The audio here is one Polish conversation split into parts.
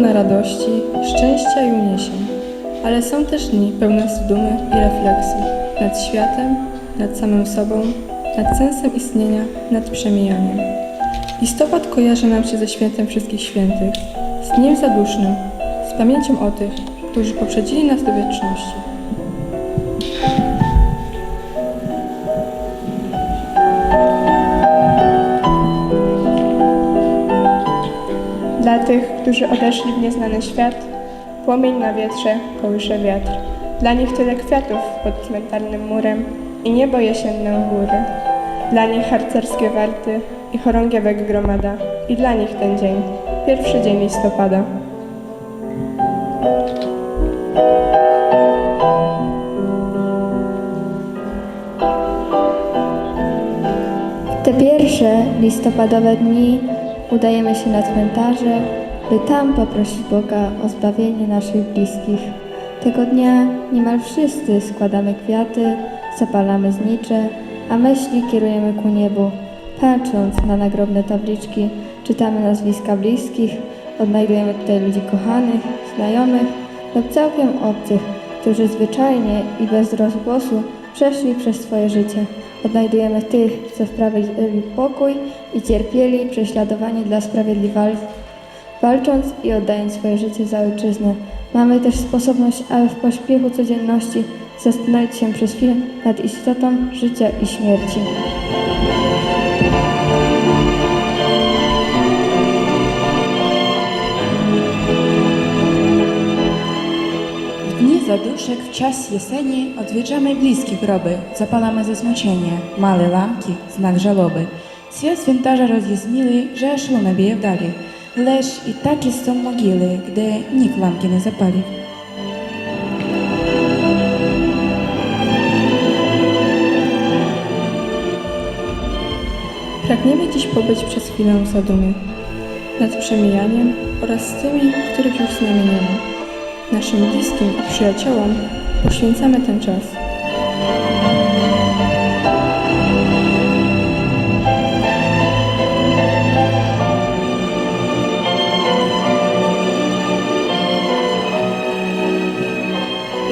pełna radości, szczęścia i uniesień, ale są też dni pełne dumy i refleksji nad światem, nad samym sobą, nad sensem istnienia, nad przemijaniem. Listopad kojarzy nam się ze świętem wszystkich świętych, z dniem zadusznym, z pamięcią o tych, którzy poprzedzili nas do wieczności. Dla tych, którzy odeszli w nieznany świat, płomień na wietrze kołysze wiatr. Dla nich tyle kwiatów pod cmentarnym murem i niebo jesienne u góry. Dla nich harcerskie warty i chorągiewek gromada. I dla nich ten dzień, pierwszy dzień listopada. Te pierwsze listopadowe dni udajemy się na cmentarze, by tam poprosić Boga o zbawienie naszych bliskich. Tego dnia niemal wszyscy składamy kwiaty, zapalamy znicze, a myśli kierujemy ku niebu. Patrząc na nagrobne tabliczki, czytamy nazwiska bliskich, odnajdujemy tutaj ludzi kochanych, znajomych lub całkiem obcych, którzy zwyczajnie i bez rozgłosu przeszli przez swoje życie. Odnajdujemy tych, co wprawili pokój i cierpieli prześladowanie dla sprawiedliwości, walcząc i oddając swoje życie za ojczyznę. Mamy też sposobność, aby w pośpiechu codzienności zastanowić się przez chwilę nad istotą życia i śmierci. Zaduszek w czas jesieni odwiedzamy bliskie groby, zapalamy zasmucenie, małe lampki, znak żałoby. Świat cmentarza rozjaśnili, że aż luna bije w dali, lecz i takie są mogiły, gdy nikt lampki nie zapali. Pragniemy dziś pobyć przez chwilę w zadumie, nad przemijaniem oraz tymi, których już z nami nie ma. Naszym bliskim i przyjaciołom poświęcamy ten czas.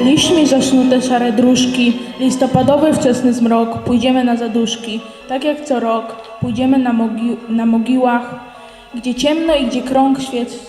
Liśćmi zasnute szare dróżki, listopadowy wczesny zmrok, pójdziemy na zaduszki. Tak jak co rok, pójdziemy na, mogi- na mogiłach, gdzie ciemno i gdzie krąg świec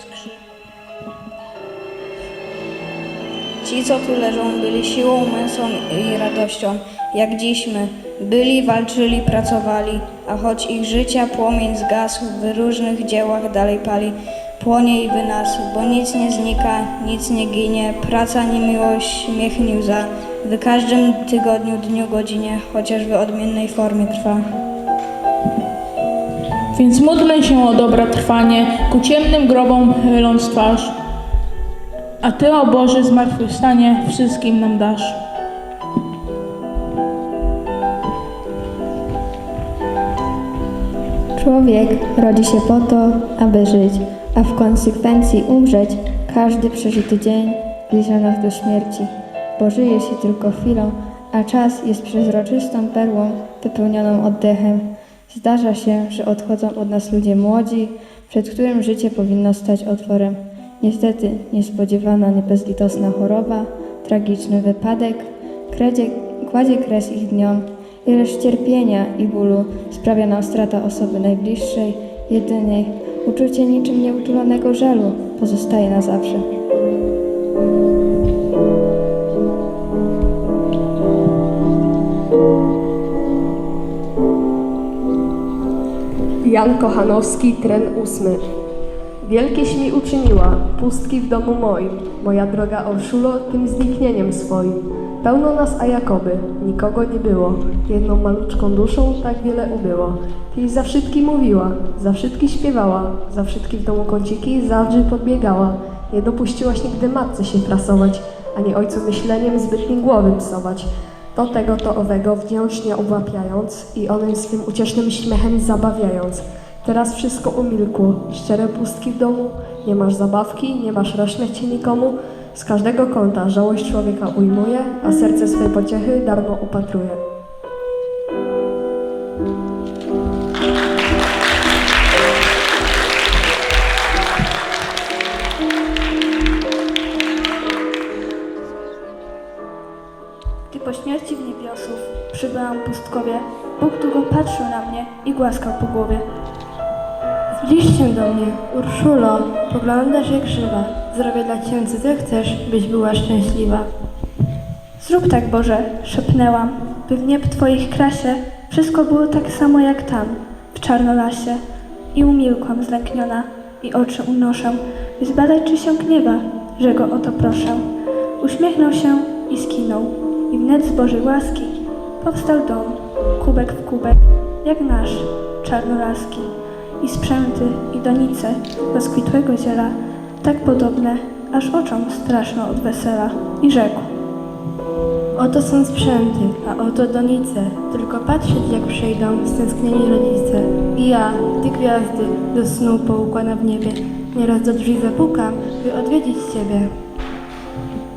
Ci, co tu leżą, byli siłą, męsą i radością, jak dziś my. Byli, walczyli, pracowali, a choć ich życia płomień zgasł, w różnych dziełach dalej pali. Płonie i wynasł, bo nic nie znika, nic nie ginie, praca nie miłość, śmiech nie łza. W każdym tygodniu, dniu, godzinie, chociaż w odmiennej formie trwa. Więc módlmy się o dobra trwanie, ku ciemnym grobom chyląc twarz. A Ty, o Boże, zmartwychwstanie wszystkim nam dasz. Człowiek rodzi się po to, aby żyć, a w konsekwencji umrzeć. Każdy przeżyty dzień zbliża nas do śmierci, bo żyje się tylko chwilą, a czas jest przezroczystą perłą wypełnioną oddechem. Zdarza się, że odchodzą od nas ludzie młodzi, przed którym życie powinno stać otworem. Niestety niespodziewana, niebezlitosna choroba, tragiczny wypadek kredzie, kładzie kres ich dniom. Ileż cierpienia i bólu sprawia nam strata osoby najbliższej, jedynej. Uczucie niczym nieutulonego żalu pozostaje na zawsze. Jan Kochanowski, tren ósmy. Wielkieś mi uczyniła, pustki w domu moim, moja droga Orszulo, tym zniknieniem swoim. Pełno nas, a jakoby, nikogo nie było, jedną maluczką duszą tak wiele ubyło. Tyś za wszystkim mówiła, za wszystkim śpiewała, za wszystkim w domu kąciki zawsze podbiegała. Nie dopuściłaś nigdy matce się frasować, ani ojcu myśleniem zbytnim głowy psować. To tego, to owego wdzięcznie obłapiając i onym swym uciesznym śmiechem zabawiając. Teraz wszystko umilkło. Szczere pustki w domu, nie masz zabawki, nie masz raszleci nikomu. Z każdego kąta żałość człowieka ujmuje, a serce swej pociechy darmo upatruje. Gdy po śmierci w niebiosów przybyłam pustkowie, Bóg długo patrzył na mnie i głaskał po głowie. Zbliż się do mnie, Urszulo, poglądasz jak żywa. Zrobię dla ciebie co zechcesz, byś była szczęśliwa. Zrób tak, Boże, szepnęłam, by w nieb Twoich krasie wszystko było tak samo jak tam, w czarnolasie. I umilkłam zlękniona i oczy unoszę, by zbadać, czy się gniewa, że go o to proszę. Uśmiechnął się i skinął, i wnet z Bożej łaski powstał dom, kubek w kubek, jak nasz, czarnolaski. I sprzęty, i donice rozkwitłego ziela, tak podobne, aż oczom straszno od wesela. I rzekł. Oto są sprzęty, a oto donice. Tylko patrzeć jak przyjdą stęsknieni rodzice. I ja, ty gwiazdy, do snu poukłada w niebie. Nieraz do drzwi zapukam, by odwiedzić ciebie.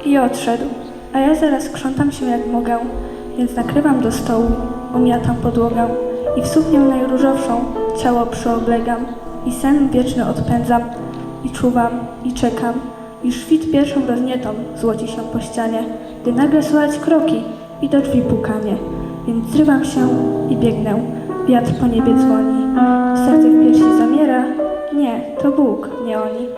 I odszedł, a ja zaraz krzątam się jak mogę, więc nakrywam do stołu, omiatam podłogę i w suknię najróżowszą ciało przyoblegam i sen wieczny odpędzam i czuwam i czekam i świt pierwszą roznietą złoci się po ścianie, gdy nagle słychać kroki i do drzwi pukanie, więc zrywam się i biegnę, wiatr po niebie dzwoni, serce w piersi zamiera, nie, to Bóg, nie oni.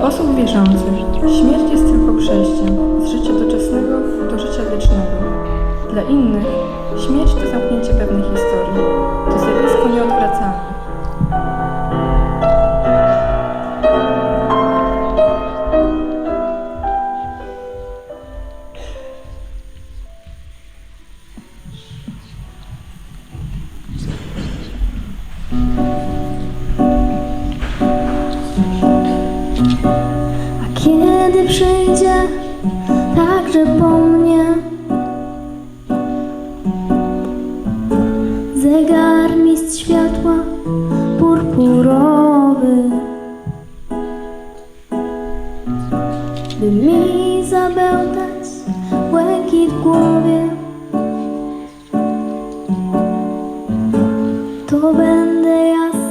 Dla osób wierzących śmierć jest tylko przejściem z życia doczesnego do życia wiecznego. Dla innych śmierć to zamknięcie pewnej historii, to zjawisko nieodwracalne.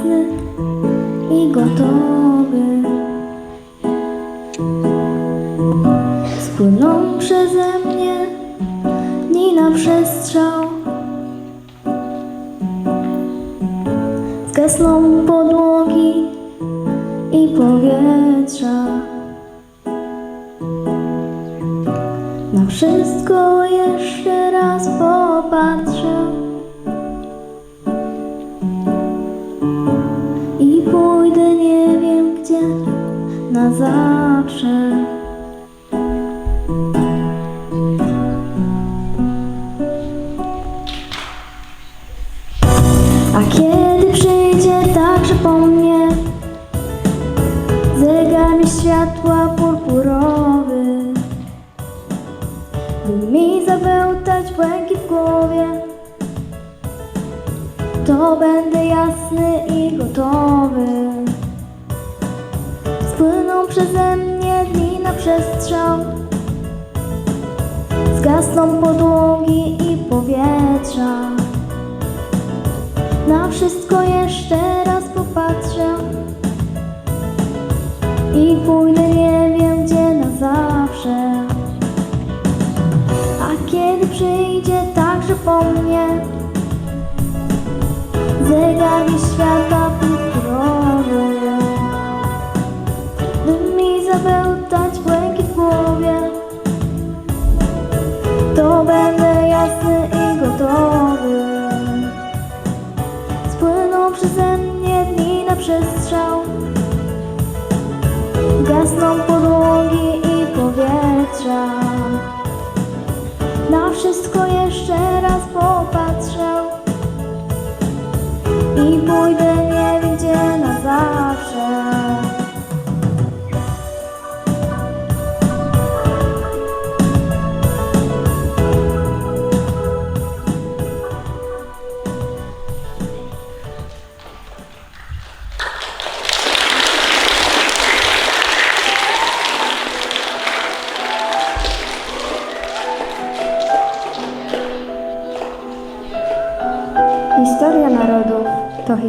Jasny i gotowy. Spłyną przeze mnie dni na przestrzał Zgasną podłogi I pójdę nie wiem gdzie na zawsze. A kiedy przyjdzie także po mnie Zegar mi świata purpurowy By mi zabełtać błękit w głowie To będę jasny i gotowy. Spłyną przeze mnie dni na przestrzał Gasną podłogi i powietrza. Na wszystko jeszcze raz popatrzę I pójdę nie wiem gdzie na zawsze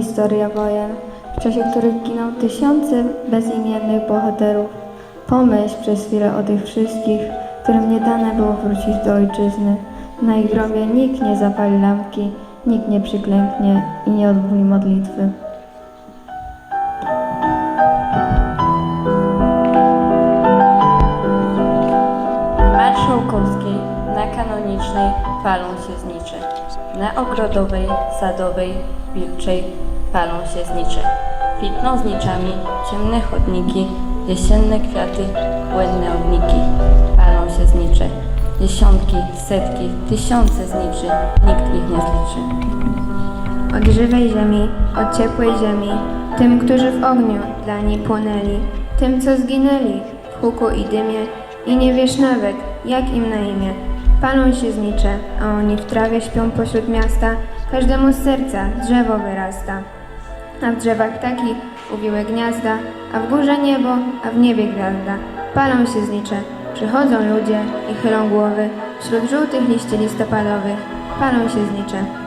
Historia wojen. w czasie których giną tysiące bezimiennych bohaterów. Pomyśl przez chwilę o tych wszystkich, którym nie dane było wrócić do ojczyzny. Na ich grobie nikt nie zapali lampki, nikt nie przyklęknie i nie odmówi modlitwy. Na ogrodowej, sadowej, wilczej palą się znicze. Kwitną zniczami ciemne chodniki, jesienne kwiaty, błędne ogniki. Palą się znicze. Dziesiątki, setki, tysiące zniczy, nikt ich nie zliczy. Od żywej ziemi, od ciepłej ziemi, tym, którzy w ogniu dla niej płonęli, tym, co zginęli w huku i dymie i nie wiesz nawet, jak im na imię. Palą się znicze, a oni w trawie śpią pośród miasta, każdemu z serca drzewo wyrasta. A w drzewach ptaki uwiłe gniazda, a w górze niebo, a w niebie gwiazda. Palą się znicze, przychodzą ludzie i chylą głowy wśród żółtych liści listopadowych. Palą się znicze.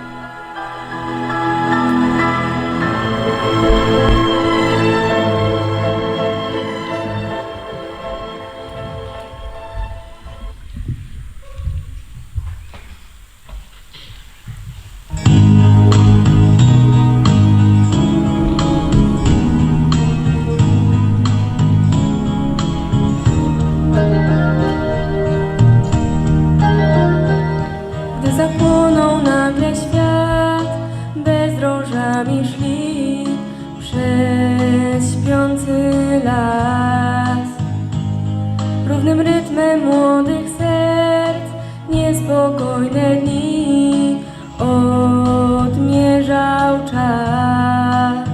Odmierzał czas.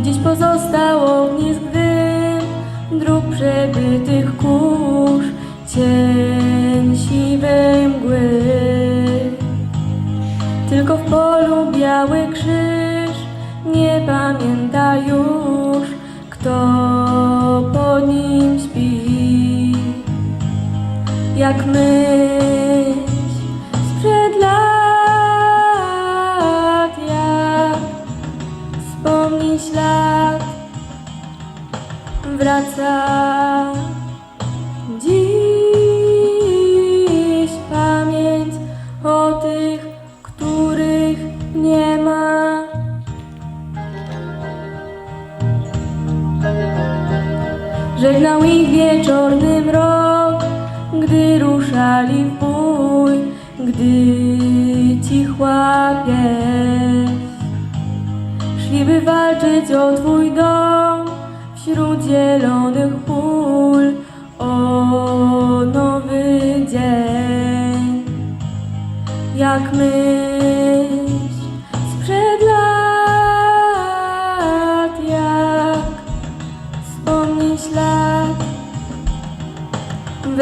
Gdzieś pozostał ognisk dym, dróg przebytych kurz, cień siwej mgły. Tylko w polu biały krzyż, nie pamięta już, kto pod nim śpi. Jak myśl wraca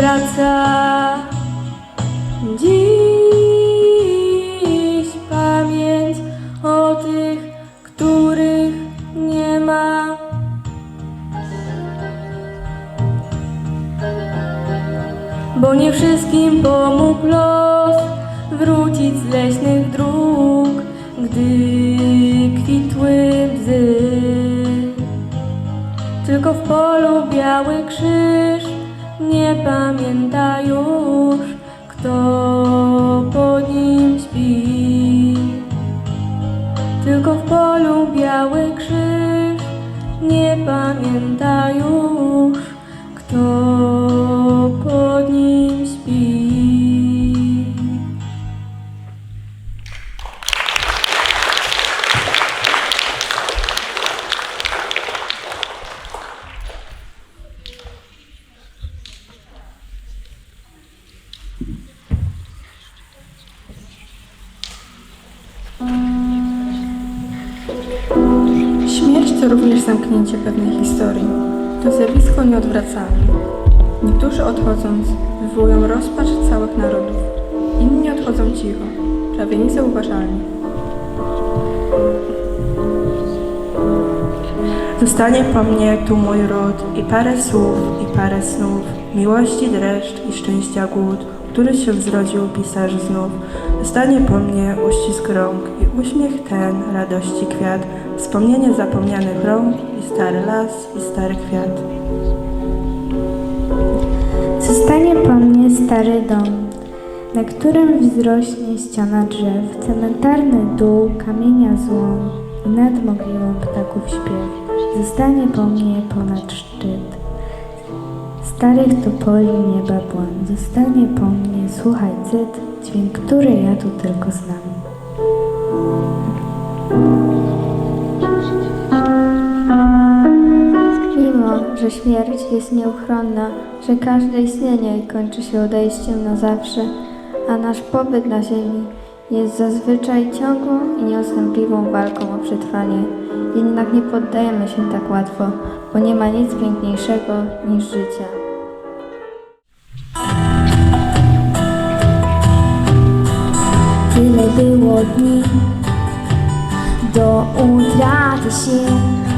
wraca dziś pamięć o tych, których nie ma. Bo nie wszystkim pomógł los wrócić z leśnych dróg, gdy kwitły bzy. Tylko w polu biały krzyż nie pamięta zamknięcie pewnej historii. To zjawisko nieodwracalne. Niektórzy odchodząc wywołują rozpacz całych narodów. Inni odchodzą cicho, prawie niezauważalnie. Zostanie po mnie tu mój ród i parę słów i parę snów, miłości dreszcz i szczęścia głód, który się zrodził pisarz znów. Zostanie po mnie uścisk rąk i uśmiech ten, radości kwiat, wspomnienie zapomnianych rąk i stary las i stary kwiat. Zostanie po mnie stary dom, na którym wzrośnie ściana drzew, cementarny dół, kamienia złom i nad mogiłą ptaków śpiew. Zostanie po mnie ponad szczyt starych topoli nieba błąd. Zostanie po mnie, słuchaj cyt, dźwięk, który ja tu tylko znam. Że śmierć jest nieuchronna, że każde istnienie kończy się odejściem na zawsze, a nasz pobyt na ziemi jest zazwyczaj ciągłą i nieustępliwą walką o przetrwanie. Jednak nie poddajemy się tak łatwo, bo nie ma nic piękniejszego niż życie. Tyle było dni do utraty sił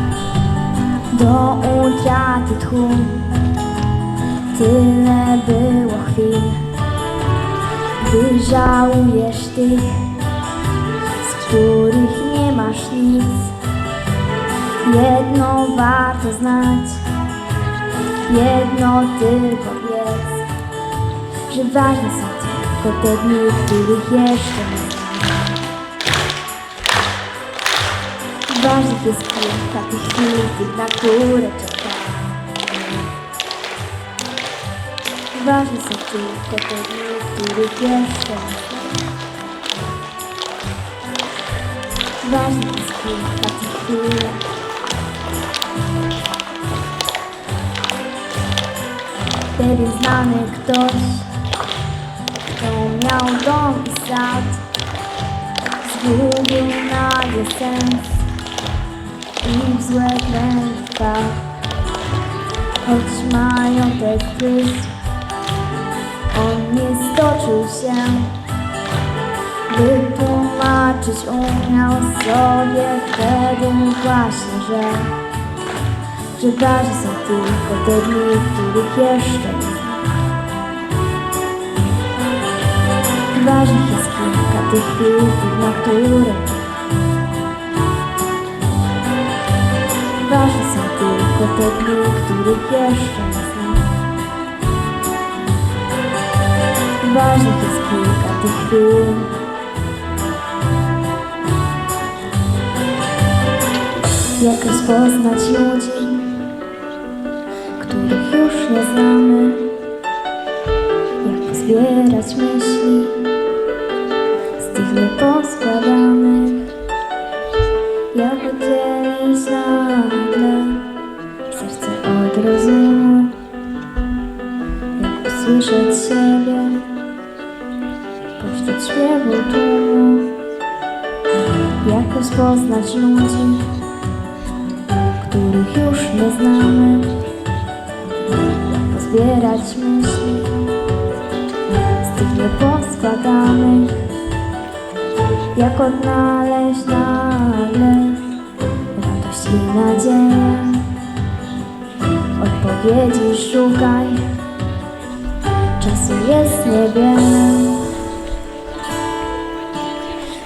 do utraty tchu. Tyle było chwil, gdy żałujesz tych, z których nie masz nic. Jedno warto znać, jedno tylko wiedz, że ważne są tylko te dni, których jeszcze nie Ważnych jest kilka tych chwil, tych, na które czekam. Ważne są tylko te dni, których jeszcze. Ważnych jest kilka tych chwil. Wtedy znany ktoś, kto miał dom i sad, zgubił nagle sens złe kręta Choć majątek gryzł On nie stoczył się By tłumaczyć umiał sobie wtedy właśnie, że Że ważne są tylko te dni, których jeszcze nie. Ważnych jest kilka tych chwil, na które Ważne są tylko te dni, których jeszcze nie znam. Ważnych jest kilka tych chwil. Jak rozpoznać ludzi, których już nie znamy? Jak pozbierać myśli Jak rozpoznać ludzi, których już nie znamy? Pozbierać myśli z tych nieposkładanych? Jak odnaleźć nagle radość i nadzieję? Odpowiedzi szukaj, czasu jest niewiele.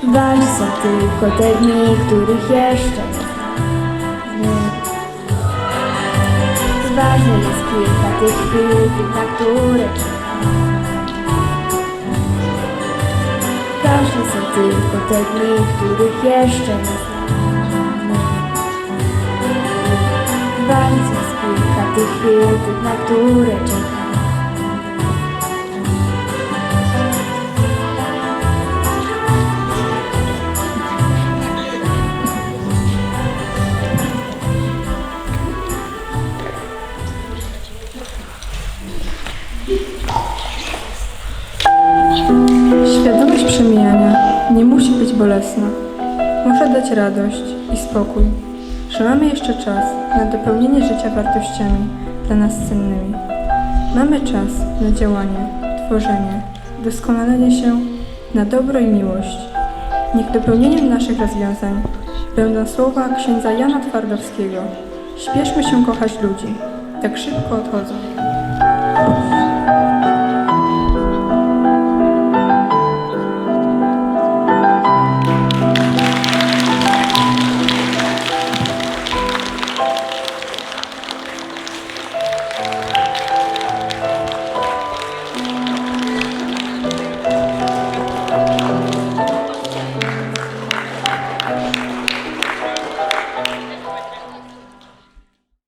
Ważne są tylko te dni, których jeszcze nie. Ważne jest kilka tych chwil, na które. Ważne są tylko te dni, których jeszcze nie znamy. Ważne jest kilka tych chwil, na które czekamy. Radość i spokój, że mamy jeszcze czas na dopełnienie życia wartościami dla nas cennymi. Mamy czas na działanie, tworzenie, doskonalenie się na dobro i miłość. Niech dopełnieniem naszych rozwiązań będą słowa księdza Jana Twardowskiego. Śpieszmy się kochać ludzi, tak szybko odchodzą.